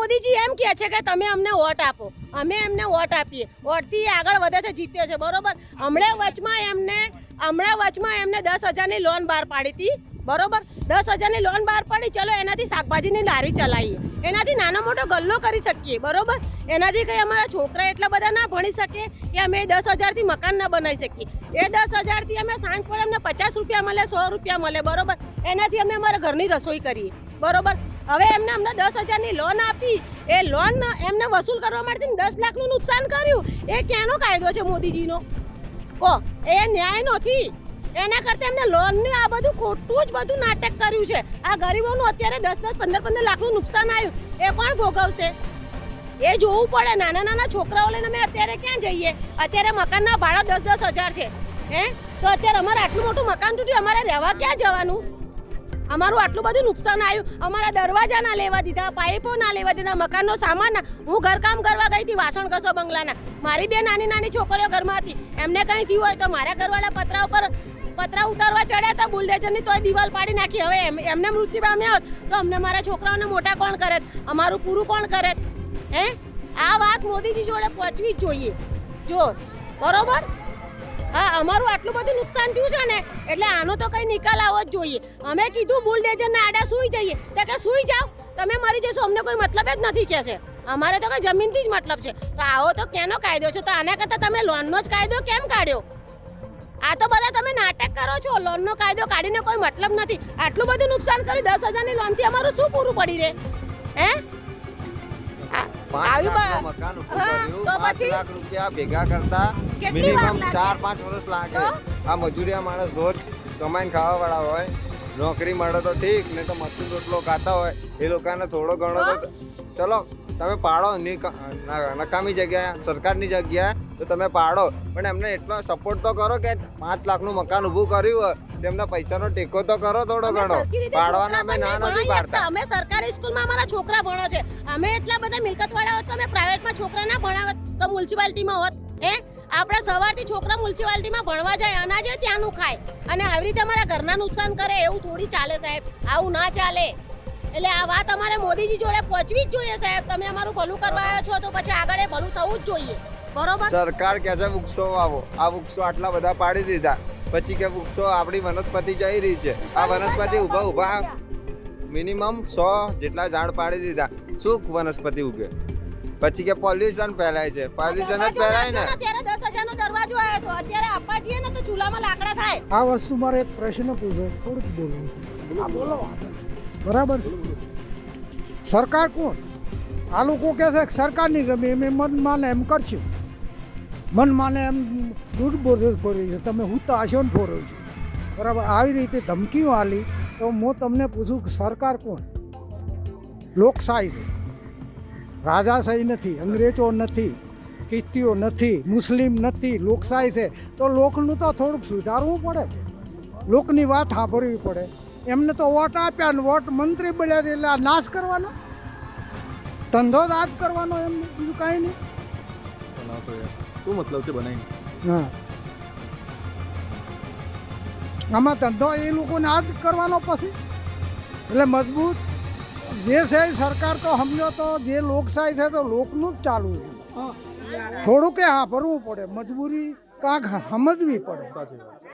મોદીજી એમ કહે છે કે તમે અમને વોટ આપો. અમે એમને વોટ આપીએ. વોટથી આગળ વધે છે, જીતે છે. બરોબર? હમણાં વચમાં એમને, હમણાં વચમાં એમને દસ હજારની લોન બહાર પાડી હતી. બરોબર? દસ હજારની લોન બહાર પાડી, ચલો એનાથી શાકભાજીની લારી ચલાવીએ. એનાથી નાનો મોટો ગલ્લો કરી શકીએ. બરોબર? એનાથી કંઈ અમારા છોકરા એટલા બધા ના ભણી શકે કે અમે દસ હજારથી મકાન ના બનાવી શકીએ. એ દસ હજારથી અમે સાંજ પડે અમને પચાસ રૂપિયા મળે, સો રૂપિયા મળે. બરોબર? એનાથી અમે અમારા ઘરની રસોઈ કરીએ. બરોબર? હવે એમને અમને દસ હજારની લોન આપી. એ લોન એમને વસૂલ કરવા માટે દસ લાખનું નુકસાન કર્યું. એ ક્યાંનો કાયદો છે મોદીજીનો? કો, એ ન્યાય નથી. એના કરતાં એમને લોનનું આ બધું ખોટું જ બધું નાટક કર્યું છે. આ ગરીબોનું અત્યારે દસ દસ પંદર પંદર લાખનું નુકસાન આવ્યું. એ કોણ ભોગવશે? એ જોવું પડે. નાના નાના છોકરાઓ લઈને અમે અત્યારે ક્યાં જઈએ? અત્યારે મકાનના ભાડા દસ દસ હજાર છે. હે? તો અત્યારે અમારે આટલું મોટું મકાન તૂટ્યું, અમારે રહેવા ક્યાં જવાનું? અમારું આટલું બધું નુકસાન આવ્યું. અમારા દરવાજા ના લેવા દીધા, પાઇપો ના લેવા દીધા, મકાનનો સામાન ના. હું ઘરકામ કરવા ગઈ હતી વાસણ કસો બંગલાના મારી બે નાની નાની છોકરીઓ ઘરમાં હતી એમને કંઈ થયું હોય તો મારા ઘરવાળા પતરા ઉપર પતરા ઉતારવા ચડ્યા હતા બુલડેઝરની તોય દિવાલ પાડી નાખી. હવે એમ- એમને મૃત્યુ પામ્યા હોત તો અમને મારા છોકરાઓને મોટા કોણ કરે? અમારું પૂરું કોણ કરે? હે? આ વાત મોદીજી જોડે પહોંચવી જ જોઈએ. જો, બરોબર? હા, અમારું આટલું બધું નુકસાન થયું છે ને, એટલે આનો તો કઈ નિકાલ આવવો જ જોઈએ. અમે કીધું બુલડેઝર ના આડા સુઈ જઈએ. તો કે સુઈ જાઓ. તમે મરી જશો. અમને કોઈ મતલબ જ નથી કે છે. અમારે તો કઈ જમીનથી જ મતલબ છે. તો આવો તો કેનો કાયદો છે? તો આના કરતાં તમે લોનનો જ કાયદો કેમ કાઢ્યો? આ તો બધા તમે નાટક કરો છો. લોનનો કાયદો કાઢીને કોઈ મતલબ નથી. આટલું બધું નુકસાન કર્યું. દસ હજારની લોનથી અમારું શું પૂરું પડી રહે? હે? આવી મકાન. તો પછી? લાખ રૂપિયા ભેગા કરતા મિનિમમ ચાર પાંચ વર્ષ લાગે. આ મજૂરિયા માણસ રોજ કમાઈને ખાવા વાળા હોય નોકરી મળે તો ઠીક નહીં તો મસ્તી રોટલો ખાતા હોય. એ લોકોને થોડો ઘણો તો ચલો તમે પાડો નિક- નકામી જગ્યા સરકારની જગ્યા તો તમે પાડો. પણ એમને એટલો સપોર્ટ તો કરો કે પાંચ લાખનું મકાન ઊભું કર્યું હોય તેમને પૈસાનો ટેકો તો કરો થોડો ઘણો. પાડવાના અમે ના નથી પાડતા. અમે સરકારી સ્કૂલમાં અમારા છોકરા ભણો છે. અમે એટલા બધા મિલકત વાળા હોત તો અમે પ્રાઇવેટમાં છોકરા ના ભણાવત તો મ્યુનિસિપાલિટીમાં હોત. હે? આપણે સવારથી છોકરા મ્યુનિસિપાલિટીમાં ભણવા જાય અનાજે ત્યાંનું ખાય. અને આવી રીતે અમારા ઘરના નુકસાન કરે એવું થોડી ચાલે સાહેબ. આવું ના ચાલે. એટલે આ વાત અમારે મોદીજી જોડે પહોંચવી જ જોઈએ સાહેબ. તમે અમારું ભલું કરવા આવ્યા છો તો પછી આગળ એ ભલું થવું જ જોઈએ. બરોબર? સરકાર કહે છે વૃક્ષો વાવો. આ વૃક્ષો આટલા બધા પાડી દીધા. પછી કે વૃક્ષો આપણી વનસ્પતિ જઈ રહી છે. આ વનસ્પતિ ઊભા ઊભા મિનિમમ સો જેટલા ઝાડ પાડી દીધા. શું વનસ્પતિ ઉગે? પછી કે પોલ્યુશન ફેલાય છે. પોલ્યુશન જ ફેલાય ને? અત્યારે દસ હજારનો દરવાજો આવ્યો હતો અત્યારે આપવા જઈએ ને તો ચૂલામાં લાકડા થાય. આ વસ્તુ મારે એક પ્રશ્ન પૂછો થોડુંક બોલવું છે. બોલો બરાબર છે? સરકાર કોણ? આ લોકો કહે છે કે સરકારની જમીન એમ મન માને એમ કરશું. મન માને એમ દૂર બોધ ભરી છે. તમે હું તો આશો ને ફોરો છો. બરાબર? આવી રીતે ધમકીઓ આલી તો હું તમને પૂછું કે સરકાર કોણ? લોકશાહી છે. રાજાશાહી નથી, અંગ્રેજો નથી, ખ્રિસ્તીઓ નથી, મુસ્લિમ નથી, લોકશાહી છે. તો લોકનું તો થોડુંક સુધારવું પડે છે લોકની વાત સાંભળવી પડે. એમને તો વોટ આપ્યા ને વોટ મંત્રી બન્યા એટલે આ નાશ કરવાનો? ધંધો જ કરવાનો એમ બીજું કાંઈ નહીં. શું મતલબ છે બનાવીને? હા. આમાં ધંધો એ લોકોને આ જ કરવાનો પછી? એટલે મજબૂત જે છે સરકાર તો સમજો તો જે લોકશાહી છે તો લોકનું જ ચાલુ છે. થોડું કે હા ભરવું પડે મજબૂરી કાંક સમજવી પડે.